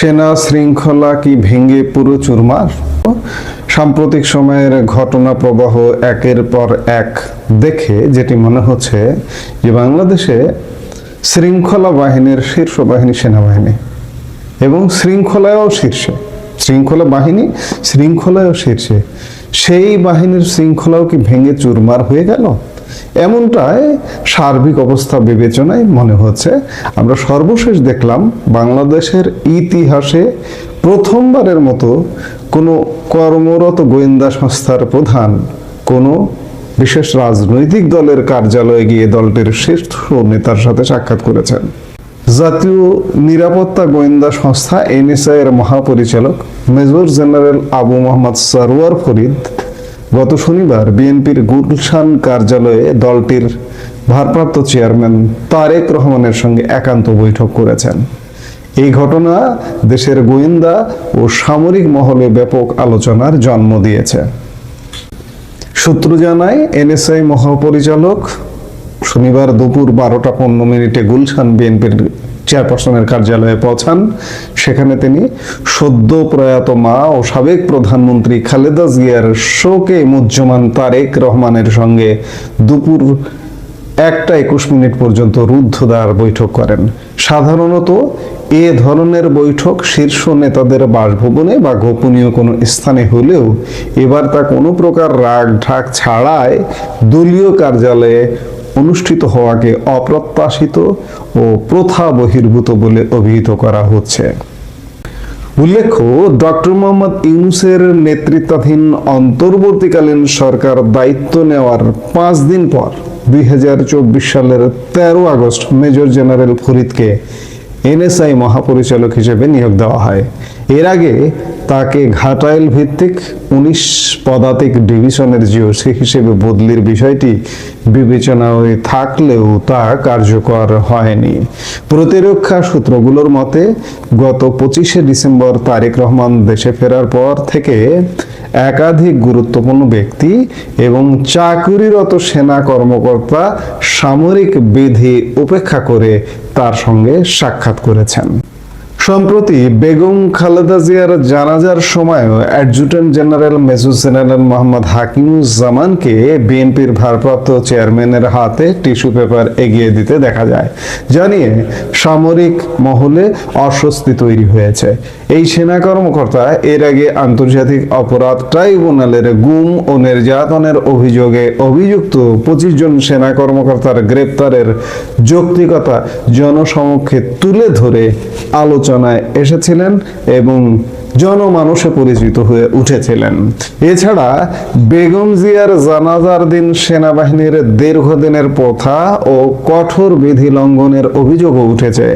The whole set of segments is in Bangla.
সেনা শৃঙ্খলা কি ভেঙে পুরো চুরমার? সাম্প্রতিক সময়ের ঘটনা প্রবাহ একের পর এক দেখে যেটি মনে হচ্ছে যে বাংলাদেশে শৃঙ্খলা বাহিনীর শীর্ষ বাহিনী সেনাবাহিনী এবং শৃঙ্খলায়ও শীর্ষে, শৃঙ্খলা বাহিনী শৃঙ্খলায়ও শীর্ষে। সেই বাহিনীর শৃঙ্খলাও কি ভেঙে চুরমার হয়ে গেল? এমনটাই সার্বিক অবস্থা বিবেচনায় মনে হচ্ছে। আমরা সর্বশেষ দেখলাম বাংলাদেশের ইতিহাসে প্রথমবারের মতো কোনো কর্মরত গোয়েন্দা সংস্থার প্রধান, কোনো বিশেষ রাজনৈতিক দলের কার্যালয়ে গিয়ে দলটির শীর্ষ নেতার সাথে সাক্ষাৎ করেছেন। জাতীয় নিরাপত্তা গোয়েন্দা সংস্থা এনএসআই এর মহাপরিচালক, মেজর জেনারেল আবু মোহাম্মদ সারোয়ার ফরিদ গত শনিবার বিএনপির গুলশান কার্যালয়ে দলটির ভারপ্রাপ্ত চেয়ারম্যান তারেক রহমানের সঙ্গে একান্ত বৈঠক করেছেন। এই ঘটনা দেশের গোয়েন্দা ও সামরিক মহলে ব্যাপক আলোচনার জন্ম দিয়েছে। সূত্র জানায়, এনএসআই মহাপরিচালক শনিবার দুপুর বারোটা পনেরো মিনিটে গুলশান বিএনপির চেয়ারপারসনের কার্যালয়ে পৌঁছান। সেখানে তিনি সদ্য প্রয়াত মা ও সাবেক প্রধানমন্ত্রী খালেদা জিয়ার শোকে মুজ্জমান তারেক রহমানের সঙ্গে দুপুর একটা একুশ মিনিট পর্যন্ত রুদ্ধদ্বার বৈঠক করেন। সাধারণত এ ধরনের বৈঠক শীর্ষ নেতাদের বাসভবনে বা গোপনীয় কোনো স্থানে হলেও এবার তা কোনো প্রকার রাগ ঢাক ছাড়াই দলীয় কার্যালয়ে অনুষ্ঠিত হওয়াকে অপ্রত্যাশিত ও প্রথা বহির্ভূত বলে অভিহিত করা হচ্ছে। উল্লেখ্য, ডক্টর মোহাম্মদ ইউনুসের নেতৃত্বাধীন অন্তর্বর্তীকালীন সরকার দায়িত্ব নেওয়ার পাঁচ দিন পর দুই হাজার চব্বিশ সালের তেরো আগস্ট মেজর জেনারেল ফরিদকে এনএসআই মহাপরিচালক হিসেবে নিয়োগ দেওয়া হয়। এর আগে তাকে ঘাটাইল ভিত্তিক উনিশ পদাতিক ডিভিশনের জিওসি হিসেবে বদলির বিষয়টি বিবেচনায় থাকলেও তা কার্যকর হয়নি। প্রতিরক্ষা সূত্রগুলোর মতে, গত পঁচিশে ডিসেম্বর তারেক রহমান দেশে ফেরার পর থেকে একাধিক গুরুত্বপূর্ণ ব্যক্তি এবং চাকুরিরত সেনা কর্মকর্তা সামরিক বিধি উপেক্ষা করে তার সঙ্গে সাক্ষাৎ করেছেন। সম্প্রতি বেগম খালেদা জিয়ার জানাজার সময়ও adjutant general major general Mohammad হাকিমুজ্জামানকে বিএনপির ভারপ্রাপ্ত চেয়ারম্যানের হাতে টিস্যু পেপার এগিয়ে দিতে দেখা যায় জানিয়ে সামরিক মহলে অস্বস্তি তৈরি হয়েছে। এই সেনা কর্মকর্তা এর আগে আন্তর্জাতিক অপরাধ ট্রাইব্যুনালের গুম ও নির্যাতনের অভিযোগে অভিযুক্ত পঁচিশ জন সেনা কর্মকর্তার গ্রেপ্তারের যৌক্তিকতা জনসমক্ষে তুলে ধরে আলোচনায় এসেছিলেন এবং জনমানুষে পরিচিত হয়ে উঠেছিলেন। এছাড়া বেগম জিয়ার জানাজার দিন সেনাবাহিনীর দীর্ঘদিনের প্রথা ও কঠোর বিধি লঙ্ঘনের অভিযোগও উঠেছে।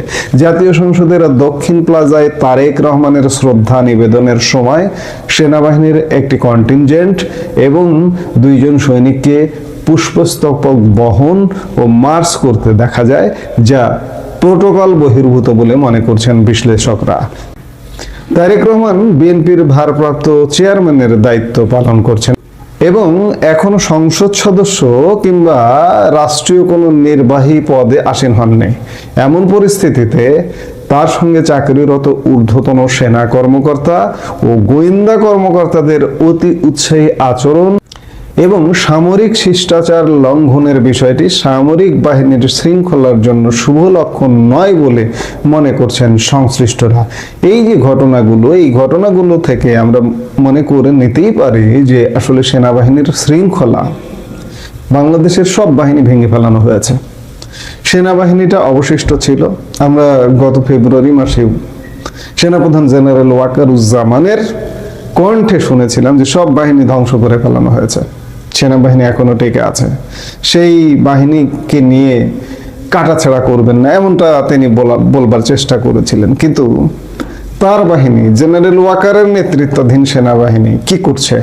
জাতীয় সংসদের দক্ষিণ প্লাজায় তারেক রহমানের শ্রদ্ধা নিবেদনের সময় সেনাবাহিনীর একটি কন্টিনজেন্ট এবং দুইজন সৈনিককে পুষ্পস্তবক বহন ও মার্চ করতে দেখা যায়, যা প্রোটোকল বহির্ভূত বলে মনে করছেন বিশ্লেষকরা। তারেক রহমান বিএনপির ভারপ্রাপ্ত চেয়ারম্যানের দায়িত্ব পালন করছেন এবং এখনও সংসদ সদস্য কিংবা রাষ্ট্রীয় কোনো নির্বাহী পদে আসীন হননি। এমন পরিস্থিতিতে তার সঙ্গে চাকরিরত ঊর্ধ্বতন সেনা কর্মকর্তা ও গোয়েন্দা কর্মকর্তাদের অতি উৎসাহী আচরণ এবং সামরিক শিষ্টাচার লঙ্ঘনের বিষয়টি সামরিক বাহিনীর শৃঙ্খলার জন্য শুভ লক্ষণ নয় বলে মনে করছেন সংশ্লিষ্টরা। এই যে ঘটনাগুলো, এই ঘটনাগুলো থেকে আমরা মনে করে নিতেই পারি যে আসলে সেনাবাহিনীর শৃঙ্খলা বাংলাদেশের সব বাহিনী ভেঙে ফেলানো হয়েছে। সেনাবাহিনীটা অবশিষ্ট ছিল। আমরা গত ফেব্রুয়ারি মাসে সেনাপ্রধান জেনারেল ওয়াকারুজ্জামানের কণ্ঠে শুনেছিলাম যে সব বাহিনী ধ্বংস করে ফেলানো হয়েছে। সেনাবাহিনী এখনও টেকে আছে। সেই বাহিনীকে নিয়ে কাটাছেড়া করবেন না, এমনটা তিনি বলা- বলবার চেষ্টা করেছিলেন। কিন্তু তার বাহিনী, জেনারেল ওয়াকারের নেতৃত্বাধীন সেনাবাহিনী কি করছে?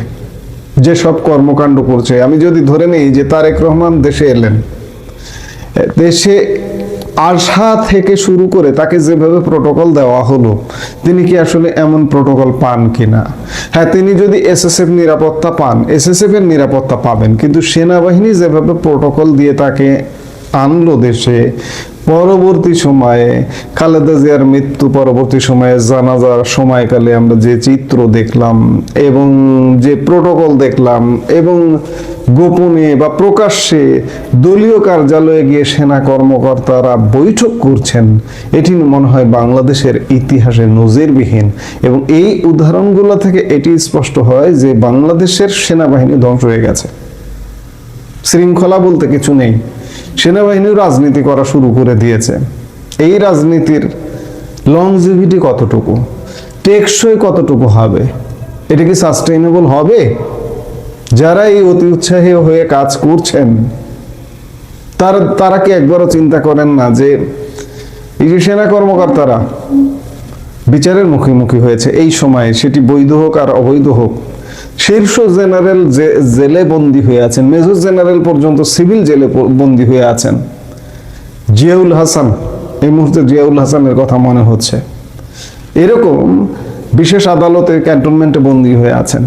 যে সব কর্মকাণ্ড করছে। আমি যদি ধরে নিই যে তারেক রহমান দেশে এলেন দেশে আসা থেকে শুরু করে তাকে যেভাবে প্রোটোকল দেওয়া হলো, তিনি কি আসলে এমন প্রোটোকল পান কিনা? হ্যাঁ তিনি যদি এসএসএফ নিরাপত্তা পান এসএসএফ এর নিরাপত্তা পাবেন, কিন্তু সেনাবাহিনী যেভাবে প্রোটোকল দিয়ে তাকে আনলো দেশে পরবর্তী সময়ে খালেদা জিয়ার মৃত্যু পরবর্তী সময়ে জানাজার সময়কালে আমরা যে চিত্র দেখলাম এবং যে প্রোটোকল দেখলাম এবং গোপনে বা প্রকাশ্যে দলীয় কার্যালয়ে গিয়ে সেনা কর্মকর্তারা বৈঠক করছেন, এটি মনে হয় বাংলাদেশের ইতিহাসে নজিরবিহীন এবং এই উদাহরণগুলো থেকে এটি স্পষ্ট হয় যে বাংলাদেশের সেনাবাহিনী ধ্বংস হয়ে গেছে। শৃঙ্খলা বলতে কিছু নেই। সেনাবাহিনীও রাজনীতি করা শুরু করে দিয়েছে। এই রাজনীতির লংজিভিটি কতটুকু? টেকসই কতটুকু হবে? এটা কি সাস্টেইনেবল হবে? যারা এই অতি উৎসাহী হয়ে কাজ করছেন, তারা তারা কি একবারও চিন্তা করেন না যে এই যে সেনা কর্মকর্তারা বিচারের মুখোমুখি হয়েছে, এই সময়ে সেটি বৈধ হোক আর অবৈধ হোক শীর্ষ জেনারেল জেলে বন্দী হয়ে আছেন, মেজর জেনারেল পর্যন্ত সিভিল জেলে বন্দী হয়ে আছেন। জিয়াউল হাসান, এই মুহূর্তে জিয়াউল হাসানের কথা মনে হচ্ছে। এরকম বিশেষ আদালতে ক্যান্টনমেন্টে বন্দী হয়ে আছেন।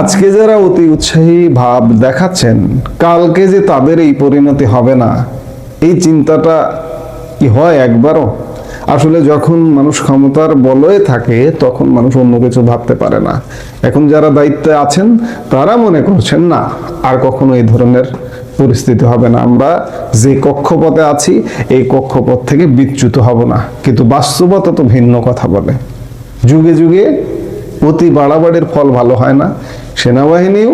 আজকে যারা অতি উৎসাহী ভাব দেখাচ্ছেন, কালকে যে তাদের এই পরিণতি হবে না, এই চিন্তাটা কি হয় একবারও? আসলে যখন মানুষ ক্ষমতার বলয়ে থাকে, তখন মানুষ অন্য কিছু ভাবতে পারে না। এখন যারা দায়িত্বে আছেন, তারা মনে করছেন, না, আর কখনো এই ধরনের পরিস্থিতি হবে না। আমরা যে কক্ষপথে আছি, এই কক্ষপথ থেকে বিচ্যুত হব না। কিন্তু বাস্তবতা তো ভিন্ন কথা বলে। যুগে যুগে অতি বাড়াবাড়ির ফল ভালো হয় না। সেনাবাহিনীও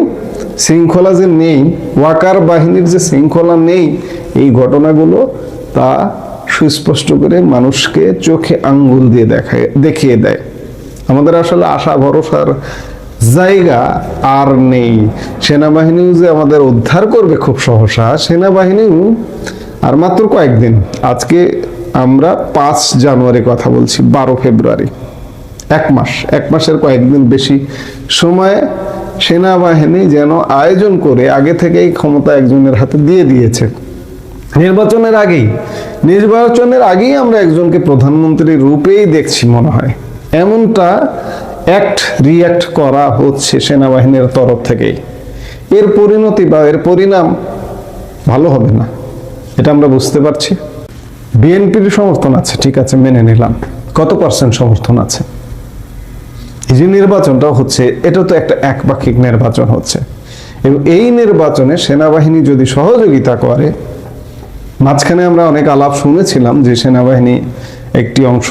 শৃঙ্খলা যে নেই, ওয়াকার বাহিনীর যে শৃঙ্খলা নেই, এই ঘটনাগুলো তা সুস্পষ্ট করে মানুষকে চোখে আঙ্গুল দিয়ে দেখায়, দেখিয়ে দেয়। আমাদের আসলে আশা, ভরসার জায়গা আর নেই। সেনাবাহিনীও যে আমাদের উদ্ধার করবে খুব সহসা, সেনাবাহিনীও আর মাত্র কয়েকদিন। আজকে আমরা পাঁচ জানুয়ারি কথা বলছি, বারো ফেব্রুয়ারি। এক মাস, এক মাসের কয়েকদিন বেশি সময়ে সেনাবাহিনী যেন আয়োজন করে আগে থেকেই ক্ষমতা একজনের হাতে দিয়ে দিয়েছে। নির্বাচনের আগেই নির্বাচনের আগেই আমরা একজনকে প্রধানমন্ত্রী রূপেই দেখছি মনে হয়। এমনটা অ্যাক্ট রিয়াক্ট করা হচ্ছে সেনাবাহিনীর তরফ থেকেই। এর পরিণতি বা এর পরিণাম ভালো হবে না, এটা আমরা বুঝতে পারছি। বিএনপির সমর্থন আছে, ঠিক আছে, মেনে নিলাম। কত পার্সেন্ট সমর্থন আছে? এই যে নির্বাচনটা হচ্ছে, এটা তো একটা একপাক্ষিক নির্বাচন হচ্ছে। এবং এই নির্বাচনে সেনাবাহিনী যদি সহযোগিতা করে মাঝখানে আমরা অনেক আলাপ শুনেছিলাম যে সেনাবাহিনী একটি অংশ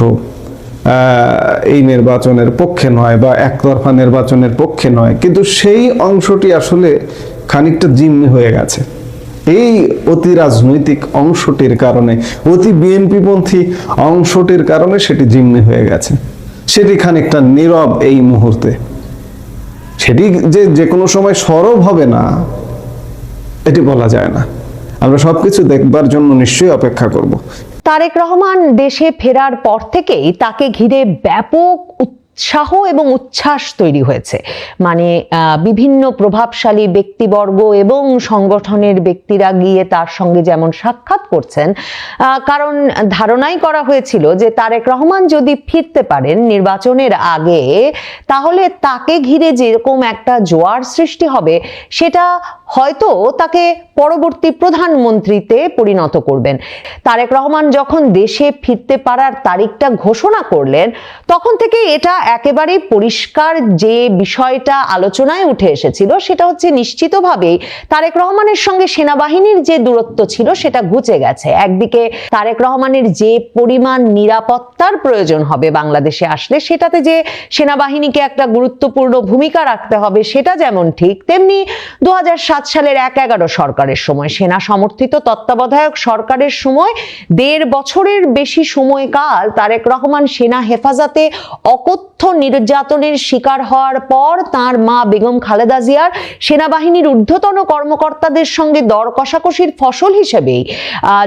এই নির্বাচনের পক্ষে নয় বা একতরফা নির্বাচনের পক্ষে নয়, কিন্তু সেই অংশটি আসলে খানিকটা জিম্মি হয়ে গেছে। এই অতি রাজনৈতিক অংশটির কারণে, অতি বিএনপিপন্থী অংশটির কারণে সেটি জিম্মি হয়ে গেছে। সেটি খানিকটা নীরব এই মুহূর্তে। সেটি যে যে কোনো সময় সরব হবে না, এটি বলা যায় না। আমরা সবকিছু দেখবার জন্য নিশ্চয়ই অপেক্ষা করব। তারেক রহমান দেশে ফেরার পর থেকেই তাকে ঘিরে ব্যাপক উৎসাহ এবং উচ্ছ্বাস তৈরি হয়েছে। মানে বিভিন্ন প্রভাবশালী ব্যক্তিবর্গ এবং সংগঠনের ব্যক্তিরা গিয়ে তার সঙ্গে যেমন সাক্ষাৎ করছেন কারণ ধারণাই করা হয়েছিল যে তারেক রহমান যদি ফিরতে পারেন নির্বাচনের আগে, তাহলে তাকে ঘিরে যেরকম একটা জোয়ার সৃষ্টি হবে, সেটা হয়তো তাকে পরবর্তী প্রধানমন্ত্রীতে পরিণত করবেন। তারেক রহমান যখন দেশে ফিরতে পারার তারিখটা ঘোষণা করলেন, তখন থেকে এটা একেবারেই পরিষ্কার যে বিষয়টা আলোচনায় উঠে এসেছিল, সেটা হচ্ছে নিশ্চিতভাবেই তারেক রহমানের সঙ্গে সেনাবাহিনীর যে দূরত্ব ছিল, সেটা ঘুচে গেছে। একদিকে তারেক রহমানের যে পরিমাণ নিরাপত্তার প্রয়োজন হবে বাংলাদেশে আসলে, সেটাতে যে সেনাবাহিনীকে একটা গুরুত্বপূর্ণ ভূমিকা রাখতে হবে, সেটা যেমন ঠিক, তেমনি দু হাজার সাত সালের এক এগারো সরকারের সময়। সেনা সমর্থিত তত্ত্বাবধায়ক সরকারের সময়। দেড় বছরের বেশি সময়কাল তারেক রহমান সেনা হেফাজতে অকথ্য নির্যাতনের শিকার হওয়ার পর তার মা বেগম খালেদা জিয়ার সেনাবাহিনীর ঊর্ধ্বতন কর্মকর্তাদের সঙ্গে দর কষাকষির ফসল হিসেবেই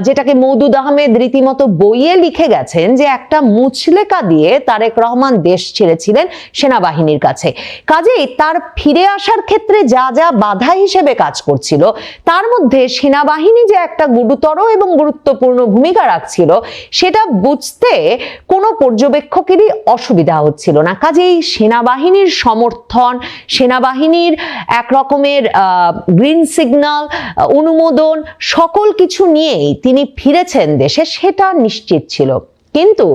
যেটাকে মৌদুদ আহমেদ রীতিমতো বইয়ে লিখে গেছেন যে একটা মুচলেকা দিয়ে তারেক রহমান দেশ ছেড়েছিলেন সেনাবাহিনীর কাছে। কাজেই তার ফিরে আসার ক্ষেত্রে যা যা বাধা হিসেবে কাজ করছিল। তার মধ্যে সেনাবাহিনী যে একটা গুরুতর এবং গুরুত্বপূর্ণ ভূমিকা রাখছিল, সেটা বুঝতে কোনো পর্যবেক্ষকেরই অসুবিধা হচ্ছিল না। কাজেই সেনাবাহিনীর সমর্থন, সেনাবাহিনীর এক রকমের গ্রিন সিগন্যাল অনুমোদন, সকল কিছু নিয়েই তিনি ফিরেছেন দেশে, সেটা নিশ্চিত ছিল। কিন্তু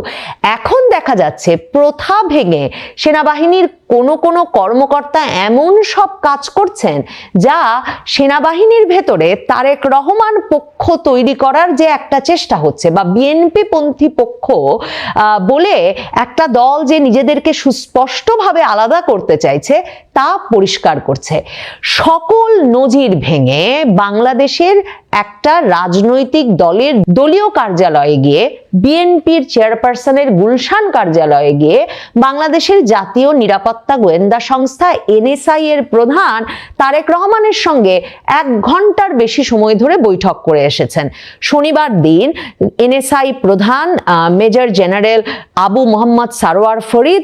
এখন দেখা যাচ্ছে প্রথা ভেঙে সেনাবাহিনীর কোনো কোনো কর্মকর্তা এমন সব কাজ করছেন যা সেনাবাহিনীর ভেতরে তারেক রহমান পক্ষ তৈরি করার যে একটা চেষ্টা হচ্ছে বা বিএনপি পন্থী পক্ষ বলে একটা দল যে নিজেদেরকে সুস্পষ্টভাবে আলাদা করতে চাইছে তা পরিষ্কার করছে। সকল নজির ভেঙে বাংলাদেশের একটা রাজনৈতিক দলের দলীয় কার্যালয়ে গিয়ে, বিএনপির চেয়ারপারসনের গুলশান কার্যালয়ে গিয়ে বাংলাদেশের জাতীয় নিরাপত্তা গোয়েন্দা সংস্থা এনএসআই এর প্রধান তারেক রহমানের সঙ্গে এক ঘণ্টার বেশি সময় ধরে বৈঠক করে এসেছেন। শনিবার দিন এনএসআই প্রধান মেজর জেনারেল আবু মোহাম্মদ সারোয়ার ফরিদ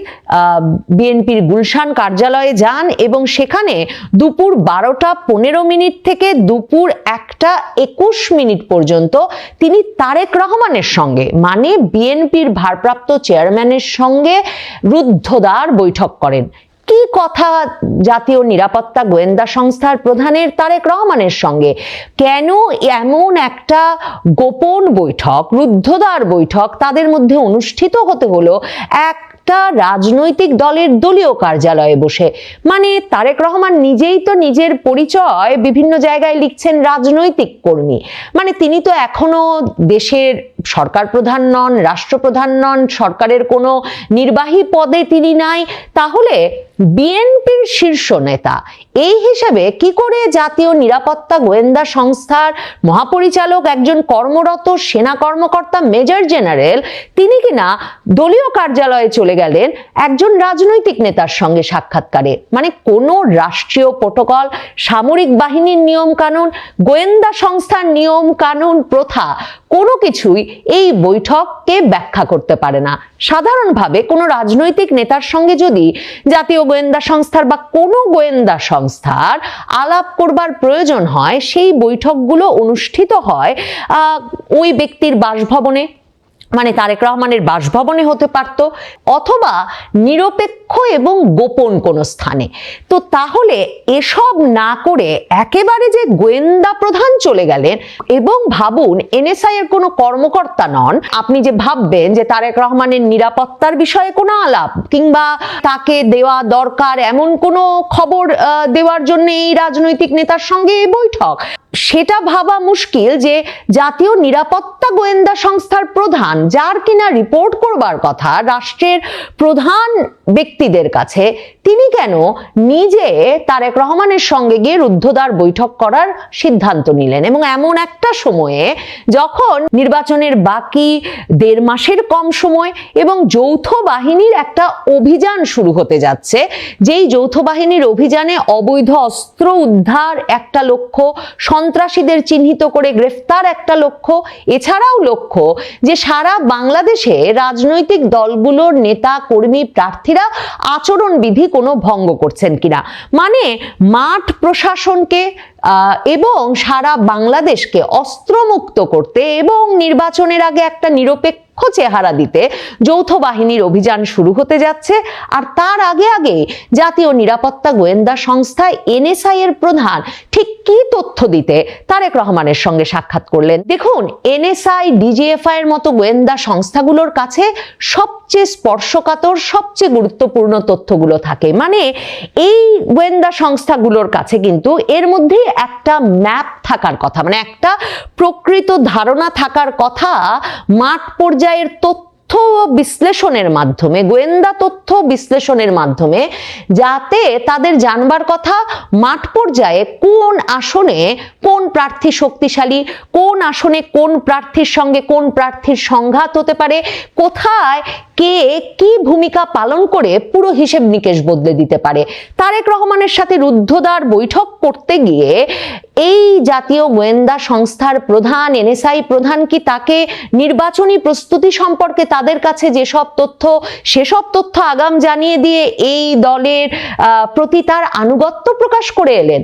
বিএনপির গুলশান কার্যালয়ে যান এবং সেখানে দুপুর বারোটা পনেরো মিনিট থেকে দুপুর একটা একুশ মিনিট পর্যন্ত তিনি তারেক রহমানের সঙ্গে মানে বিএনপির ভারপ্রাপ্ত চেয়ারম্যানের সঙ্গে রুদ্ধদ্বার বৈঠক করেন। কি কথা জাতীয় নিরাপত্তা গোয়েন্দা সংস্থার প্রধানের তারেক রহমানের সঙ্গে? কেন এমন একটা গোপন বৈঠক, রুদ্ধদ্বার বৈঠক তাদের মধ্যে অনুষ্ঠিত হতে হলো একটা রাজনৈতিক দলের দলীয় কার্যালয়ে বসে। মানে তারেক রহমান নিজেই তো নিজের পরিচয় বিভিন্ন জায়গায় লিখছেন রাজনৈতিক কর্মী। মানে তিনি তো এখনও দেশের সরকার প্রধান নন, রাষ্ট্রপ্রধান নন, সরকারের কোনো নির্বাহী পদে তিনি নাই। তাহলে বিএনপির শীর্ষ নেতা। এই হিসেবে কি করে জাতীয় নিরাপত্তা গোয়েন্দা সংস্থার মহাপরিচালক একজন কর্মরত সেনা কর্মকর্তা মেজর জেনারেল, তিনি কিনা দলীয় কার্যালয়ে চলে গেলেন একজন রাজনৈতিক নেতার সঙ্গে সাক্ষাৎকারে? মানে কোনো রাষ্ট্রীয় প্রোটোকল, সামরিক বাহিনীর নিয়ম কানুন গোয়েন্দা সংস্থার নিয়ম কানুন প্রথা কোনো কিছুই এই বৈঠককে ব্যাখ্যা করতে পারে না। সাধারণভাবে কোনো রাজনৈতিক নেতার সঙ্গে যদি জাতীয় গোয়েন্দা সংস্থার বা কোনো গোয়েন্দা সংস্থার আলাপ করবার প্রয়োজন হয়, সেই বৈঠকগুলো অনুষ্ঠিত হয় ওই ব্যক্তির বাসভবনে। মানে তারেক রহমানের বাসভবনে হতে পারত অথবা নিরপেক্ষ এবং গোপন কোনো স্থানে। তো তাহলে এসব না করে একেবারে যে গোয়েন্দা প্রধান চলে গেলেন এবং ভাবুন এনএসআই এর কোনো কর্মকর্তা নন, আপনি যে ভাববেন যে তারেক রহমানের নিরাপত্তার বিষয়ে কোনো আলাপ কিংবা তাকে দেওয়া দরকার এমন কোনো খবর দেওয়ার জন্য এই রাজনৈতিক নেতার সঙ্গে এই বৈঠক। সেটা ভাবা মুশকিল যে জাতীয় নিরাপত্তা গোয়েন্দা সংস্থার প্রধান, যার কিনা রিপোর্ট করবার কথা রাষ্ট্রের প্রধান ব্যক্তিদের কাছে, তিনি কেন নিজে তারেক রহমানের সঙ্গে গিয়ে রুদ্ধদ্বার বৈঠক করার সিদ্ধান্ত নিলেন? এবং এমন একটা সময়ে যখন নির্বাচনের বাকি দেড় মাসের কম সময় এবং যৌথ বাহিনীর একটা অভিযান শুরু হতে যাচ্ছে, যেই যৌথ বাহিনীর অভিযানে অবৈধ অস্ত্র উদ্ধার একটা লক্ষ্য সন্ত্রাসীদের চিহ্নিত করে গ্রেফতার একটা লক্ষ্য, এছাড়াও লক্ষ্য যে সারা বাংলাদেশে রাজনৈতিক দলগুলোর নেতা, কর্মী, প্রার্থীরা আচরণবিধি কোনো ভঙ্গ করছেন কিনা। মানে মাঠ প্রশাসনকে এবং সারা বাংলাদেশকে অস্ত্রমুক্ত করতে এবং নির্বাচনের আগে একটা নিরপেক্ষ চেহারা দিতে যৌথ বাহিনীর অভিযান শুরু হতে যাচ্ছে। আর তার আগে আগে জাতীয় নিরাপত্তা গোয়েন্দা সংস্থা, এনএসআই এর প্রধান ঠিক কি তথ্য দিতে তারেক রহমানের সঙ্গে সাক্ষাৎ করলেন? দেখুন, এনএসআই ডিজিএফআই এর মতো গোয়েন্দা সংস্থাগুলোর কাছে সবচেয়ে স্পর্শকাতর, সবচেয়ে গুরুত্বপূর্ণ তথ্যগুলো থাকে। মানে এই গোয়েন্দা সংস্থাগুলোর কাছে কিন্তু এর মধ্যে একটা ম্যাপ থাকার কথা মানে একটা প্রকৃত ধারণা থাকার কথা মাঠ পর্যায়ের তথ্য বিশ্লেষণের মাধ্যমে, গোয়েন্দা তথ্য বিশ্লেষণের মাধ্যমে, যাতে তাদের জানবার কথা মাঠ পর্যায়ে কোন আসনে কোন প্রার্থী শক্তিশালী, কোন আসনে কোন প্রার্থীর সঙ্গে কোন প্রার্থীর সংঘাত হতে পারে, কোথায় কে কি ভূমিকা পালন করে পুরো হিসেব নিকেশ বদলে দিতে পারে। তারেক রহমানের সাথে রুদ্ধদ্বার বৈঠক করতে গিয়ে এই জাতীয় গোয়েন্দা সংস্থার প্রধান, এনএসআই প্রধান কি তাকে নির্বাচনী প্রস্তুতি সম্পর্কে তাদের কাছে যেসব তথ্য, সেসব তথ্য আগাম জানিয়ে দিয়ে এই দলের প্রতি তার আনুগত্য প্রকাশ করে এলেন।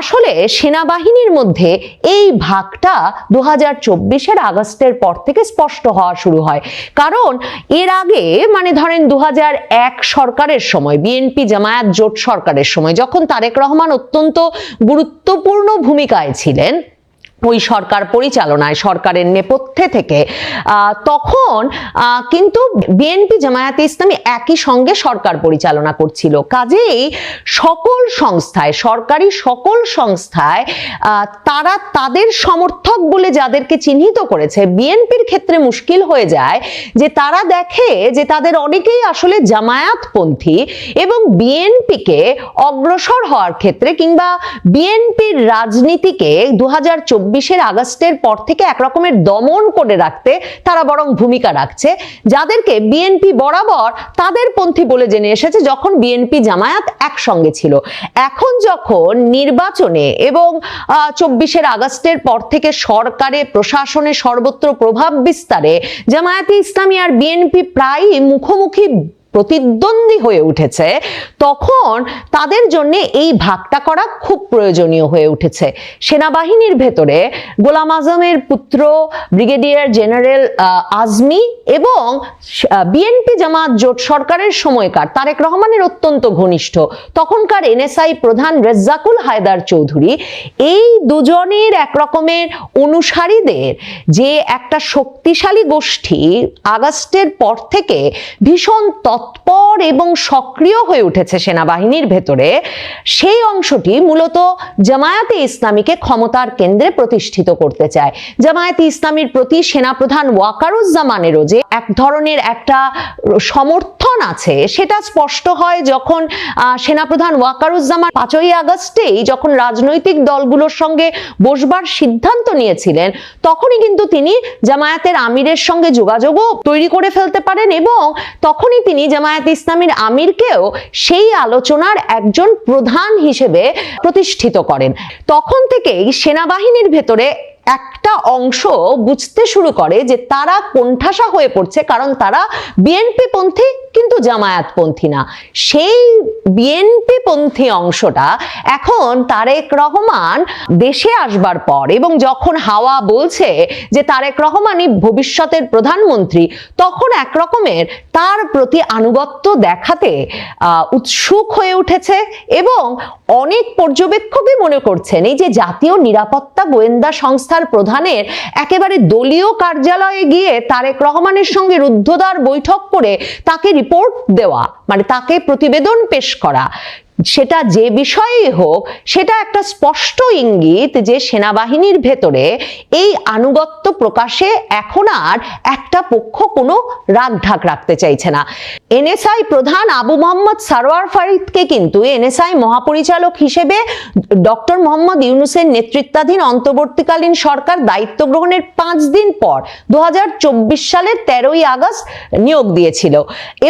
আসলে সেনাবাহিনীর মধ্যে এই ভাগটা দু হাজার চব্বিশের আগস্টের পর থেকে স্পষ্ট হওয়া শুরু হয়। কারণ এর আগে মানে ধরেন দু এক সরকারের সময়, বিএনপি জামায়াত জোট সরকারের সময়, যখন তারেক রহমান অত্যন্ত গুরুত্বপূর্ণ ভূমিকায় ছিলেন ওই সরকার পরিচালনায় সরকারের নেপথ্যে থেকে তখন কিন্তু বিএনপি জামায়াতে ইসলামী একই সঙ্গে সরকার পরিচালনা করছিল। কাজেই সকল সংস্থায়, সরকারি সকল সংস্থায় তারা তাদের সমর্থক বলে যাদেরকে চিহ্নিত করেছে, বিএনপির ক্ষেত্রে মুশকিল হয়ে যায় যে তারা দেখে যে তাদের অনেকেই আসলে জামায়াতপন্থী এবং বিএনপিকে অগ্রসর হওয়ার ক্ষেত্রে কিংবা বিএনপির রাজনীতিকে দু হাজার চব্বিশ চব্বিশের আগস্টের পর থেকে একরকমের দমন করে রাখতে তারা বরং ভূমিকা রাখছে। যাদেরকে বিএনপি বরাবর তাদের পন্থী বলে জেনে এসেছে যখন বিএনপি জামায়াত একসঙ্গে ছিল। এখন যখন নির্বাচনে এবং চব্বিশের আগস্টের পর থেকে সরকারে, প্রশাসনে সর্বত্র প্রভাব বিস্তারে, জামায়াতে ইসলামী আর বিএনপি প্রায়ই মুখোমুখি প্রতিদ্বন্দ্বী হয়ে উঠেছে, তখন তাদের জন্য এই ভাগটা করা খুব প্রয়োজনীয় হয়ে উঠেছে। সেনাবাহিনীর ভেতরে গোলাম আজমের পুত্র, ব্রিগেডিয়ার জেনারেল আজমি এবং বিএনপি জামাত জোট সরকারের সময়কার তারেক রহমানের অত্যন্ত ঘনিষ্ঠ, তখনকার এনএসআই প্রধান রেজ্জাকুল হায়দার চৌধুরী, এই দুজনের এক রকমের অনুসারীদের যে একটা শক্তিশালী গোষ্ঠী আগস্টের পর থেকে ভীষণ তৎপর এবং সক্রিয় হয়ে উঠেছে সেনাবাহিনীর ভেতরে, সেই অংশটি মূলত জামায়াতে ইসলামীকে ক্ষমতার কেন্দ্রে প্রতিষ্ঠিত করতে চায়। জামায়াতে ইসলামীর প্রতি সেনাপ্রধান ওয়াকারুজ্জামানেরও যে এক ধরনের একটা সমর্থন আছে, সেটা স্পষ্ট হয় যখন সেনাপ্রধান ওয়াকারুজ্জামান পাঁচই আগস্টেই যখন রাজনৈতিক দলগুলোর সঙ্গে বসবার সিদ্ধান্ত নিয়েছিলেন, তখনই কিন্তু তিনি জামায়াতের আমিরের সঙ্গে যোগাযোগও তৈরি করে ফেলতে পারেন এবং তখনই তিনি জামায়াত ইসলামীর আমিরকেও সেই আলোচনার একজন প্রধান হিসেবে প্রতিষ্ঠিত করেন। তখন থেকেই সেনাবাহিনীর ভেতরে একটা অংশ বুঝতে শুরু করে যে তারা কোণঠাসা হয়ে পড়ছে, কারণ তারা বিএনপি পন্থী কিন্তু জামায়াত পন্থী না। সেই বিএনপি পন্থী অংশটা এখন তারেক রহমান দেশে আসবার পর এবং যখন হাওয়া বলছে যে তারেক রহমানই ভবিষ্যতের প্রধানমন্ত্রী, তখন এক রকমের তার প্রতি আনুগত্য দেখাতে উৎসুক হয়ে উঠেছে এবং অনেক পর্যবেক্ষকই মনে করছেন এই যে জাতীয় নিরাপত্তা গোয়েন্দা সংস্থার প্রধানের একেবারে দলীয় কার্যালয়ে গিয়ে তারেক রহমানের সঙ্গে রুদ্ধদ্বার বৈঠক করে তাকে রিপোর্ট দেওয়া মানে তাকে প্রতিবেদন পেশ করা। সেটা যে বিষয়েই হোক, সেটা একটা স্পষ্ট ইঙ্গিত যে সেনাবাহিনীর ভেতরে এই আনুগত্য প্রকাশে এখন আর একটা পক্ষ কোনো রাগ ঢাক রাখতে চাইছে না। এনএসআই প্রধান আবু মোহাম্মদ সারোয়ার ফারিদকে কিন্তু এনএসআই মহাপরিচালক হিসেবে ডক্টর মোহাম্মদ ইউনুসের নেতৃত্বাধীন অন্তর্বর্তীকালীন সরকার দায়িত্ব গ্রহণের পাঁচ দিন পর দু হাজার চব্বিশ সালের তেরোই আগস্ট নিয়োগ দিয়েছিল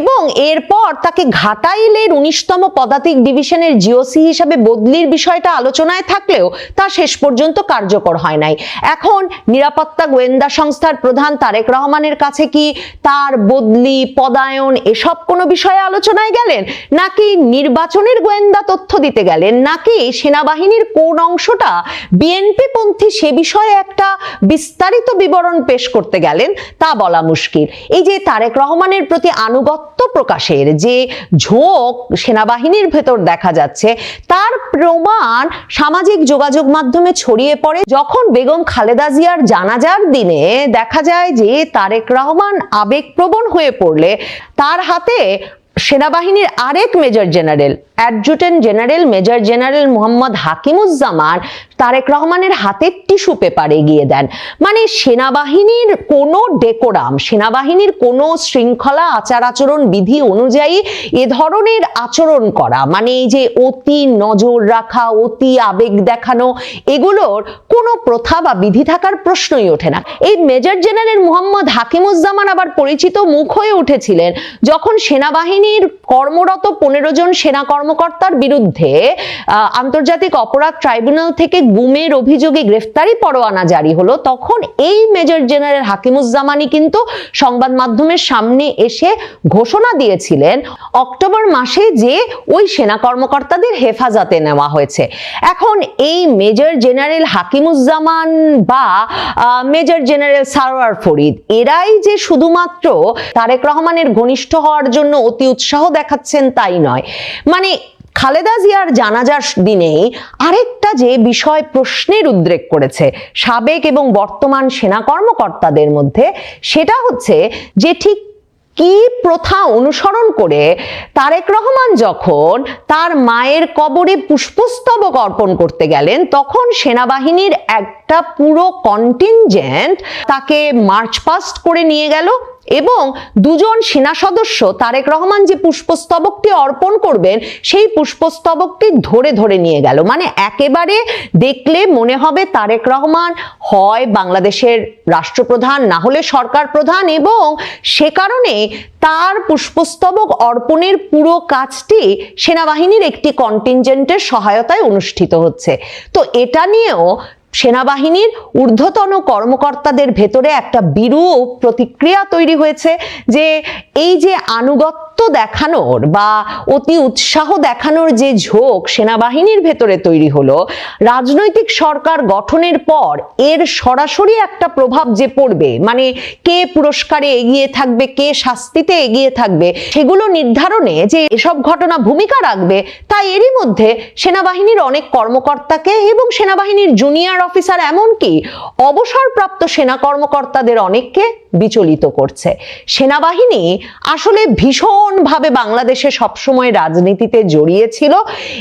এবং এরপর তাকে ঘাটাইলের উনিশতম পদাতিক ডিভিশনের জিওসি হিসাবে বদলির বিষয়টা আলোচনায় থাকলেও তা শেষ পর্যন্ত কার্যকর হয় নাই। এখন নিরাপত্তা গোয়েন্দা সংস্থার প্রধান তারেক রহমানের কাছে কি তার বদলি, পদায়ন এসব কোনো বিষয়ে আলোচনায় গেলেন? নাকি নির্বাচনের গোয়েন্দা তথ্য দিতে গেলেন? নাকি সেনাবাহিনীর কোন অংশটা বিএনপি পন্থী সে বিষয়ে একটা বিস্তারিত বিবরণ পেশ করতে গেলেন তা বলা মুশকিল। এই যে তারেক রহমানের প্রতি আনুগত্য প্রকাশের যে ঝোঁক সেনাবাহিনীর ভেতর দেখা যাচ্ছে। তার প্রমাণ সামাজিক যোগাযোগ মাধ্যমে ছড়িয়ে পড়ে। যখন বেগম খালেদা জিয়ার জানাজার দিনে দেখা যায় যে তারেক রহমান আবেগপ্রবণ হয়ে পড়লে, তার হাতে সেনাবাহিনীর আরেক major general adjutant general, major general Mohammad Hakimuzzaman Tarek রহমানের হাতে টিস্যু পেপার এগিয়ে দেন। মানে সেনাবাহিনীর কোনো ডেকোরাম, সেনাবাহিনীর কোনো শৃঙ্খলা আচার আচরণ বিধি অনুযায়ী এ ধরনের আচরণ করা মানে এই যে অতি নজর রাখা, অতি আবেগ দেখানো, এগুলোর কোনো প্রথা বা বিধি থাকার প্রশ্নই ওঠে না। এই মেজর জেনারেল মোহাম্মদ হাকিমুজ্জামান আবার পরিচিত মুখ হয়ে উঠেছিলেন, যখন সেনাবাহিনীর কর্মরত পনেরো জন সেনা কর্মকর্তার বিরুদ্ধে আন্তর্জাতিক অপরাধ ট্রাইব্যুনাল থেকে গুমের অভিযোগে গ্রেফতারি পরোয়ানা জারি হলো। তখন এই মেজর জেনারেল হাকিমুজ্জামানি কিন্তু সংবাদ মাধ্যমের সামনে এসে ঘোষণা দিয়েছিলেন অক্টোবর মাসে যে ওই সেনা কর্মকর্তাদের হেফাজতে নেওয়া হয়েছে। এখন এই মেজর জেনারেল হাকিমুজ্জামান বা মেজর জেনারেল সারোয়ার ফরিদ, এরাই যে শুধুমাত্র তারেক রহমানের ঘনিষ্ঠ হওয়ার জন্য অতি উৎসাহ দেখাচ্ছেন তাই নয়। মানে খালেদা জিয়ার জানাজার দিনেই আরেকটা যে বিষয় প্রশ্নের উদ্রেক করেছে সাবেক এবং বর্তমান সেনা কর্মকর্তাদের মধ্যে, সেটা হচ্ছে যে ঠিক কি প্রথা অনুসরণ করে তারেক রহমান যখন তার মায়ের কবরে পুষ্পস্তবক অর্পণ করতে গেলেন, তখন সেনাবাহিনীর একটা পুরো কন্টিনজেন্ট তাকে মার্চ পাস্ট করে নিয়ে গেল। এবং দুজন সেনা সদস্য তারেক রহমান যে পুষ্পস্তবকটি অর্পণ করবেন, সেই পুষ্পস্তবকটি ধরে ধরে নিয়ে গেল। মানে একেবারে দেখলে মনে হবে তারেক রহমান হয় বাংলাদেশের রাষ্ট্রপ্রধান, না হলে সরকার প্রধান এবং সে কারণে তার পুষ্পস্তবক অর্পণের পুরো কাজটি সেনাবাহিনীর একটি কন্টিনজেন্টের সহায়তায় অনুষ্ঠিত হচ্ছে। তো এটা নিয়েও সেনাবাহিনীর ঊর্ধ্বতন কর্মকর্তাদের ভেতরে একটা বিরূপ প্রতিক্রিয়া তৈরি হয়েছে যে এই যে আনুগত্য দেখানোর বা অতি উৎসাহ দেখানোর যে ঝোঁক সেনাবাহিনীর ভেতরে তৈরি হলো, রাজনৈতিক সরকার গঠনের পর এর সরাসরি একটা প্রভাব যে পড়বে মানে কে পুরস্কারে এগিয়ে থাকবে, কে শাস্তিতে এগিয়ে থাকবে, সেগুলো নির্ধারণে যে এসব ঘটনা ভূমিকা রাখবে তাই এরই মধ্যে সেনাবাহিনীর অনেক কর্মকর্তাকে এবং সেনাবাহিনীর জুনিয়র অফিসার এমনকি অবসরপ্রাপ্ত সেনা কর্মকর্তাদের অনেককে বিচলিত করছে। সেনাবাহিনী আসলে ভীষণভাবে বাংলাদেশে সবসময় রাজনীতিতে জড়িয়ে ছিল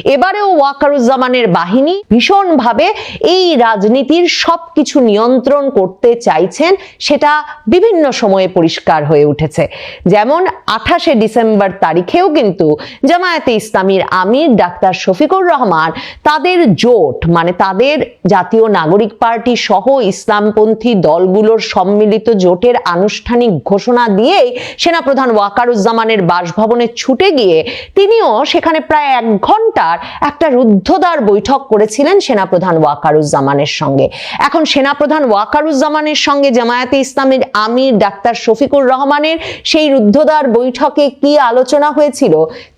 এবারেও ওয়াকারুজ্জামানের বাহিনী ভীষণভাবে এই রাজনীতির সবকিছু নিয়ন্ত্রণ করতে চাইছেন, সেটা বিভিন্ন সময়ে পরিষ্কার হয়ে উঠেছে। যেমন আঠাশে ডিসেম্বর তারিখেও কিন্তু জামায়াতে ইসলামীর আমির ডাক্তার শফিকুর রহমান তাদের জোট মানে তাদের জাতীয় নাগরিক পার্টি সহ ইসলামপন্থী দলগুলোর সম্মিলিত জোটের আনুষ্ঠানিক ঘোষণা দিয়েই সেনাপ্রধান ওয়াকারুজ্জামানের বাসভবনে ছুটে গিয়ে তিনিও সেখানে প্রায় এক ঘণ্টার একটা রুদ্ধদ্বার বৈঠক করেছিলেন সেনাপ্রধান ওয়াকারুজ্জামানের সঙ্গে। এখন সেনাপ্রধান ওয়াকারুজ্জামানের সঙ্গে জামায়াতে ইসলামের আমির ডাক্তার শফিকুর রহমানের সেই রুদ্ধদ্বার বৈঠকে কি আলোচনা হয়েছিল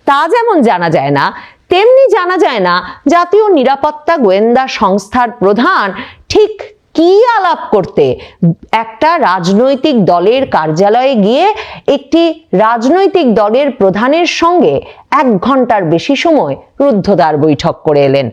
তা যেমন জানা যায় না তেমনি জানা যায় না জাতীয় নিরাপত্তা গোয়েন্দা সংস্থার প্রধান ঠিক কি আলাপ করতে। একটা রাজনৈতিক দলের কার্যালয়ে গিয়ে একটি রাজনৈতিক দলের প্রধানের সঙ্গে এক ঘণ্টার বেশি সময় রুদ্ধদ্বার বৈঠক করে এলেন।